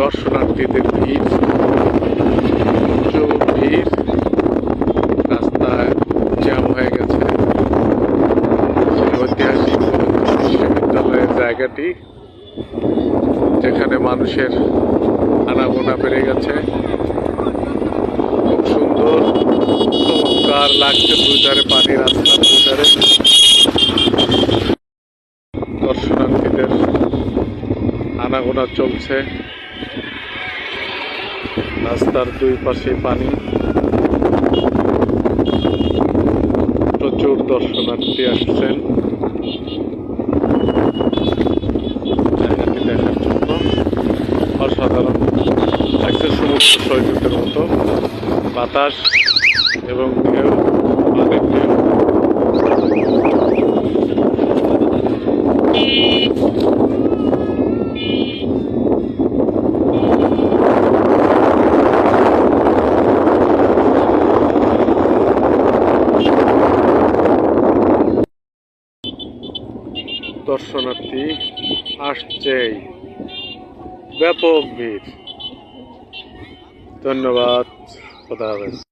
দর্শনার্থীদের ভিড়, প্রচুর ভিড়, রাস্তায় জ্যাম হয়ে গেছে। ঐতিহাসিক বিশ্ববিদ্যালয়ের জায়গাটি, যেখানে মানুষের আনাগোনা বেড়ে গেছে। খুব সুন্দর, চমৎকার লাগছে দুই ধারে পানি রাস্তার দুই ধারে দর্শনার্থীদের আনাগোনা চলছে। রাস্তার দুই পাশে পানি। প্রচুর দর্শনার্থী আসছেন। জায়গাটি দেখার জন্য। অসাধারণ। লাগছে সমুদ্র মতো। বাতাস এবং ঢেউ পানির ঢেউ দর্শনার্থী আসছেই। ব্যাপক ভিড়। ধন্যবাদ। খোদা হাফেজ।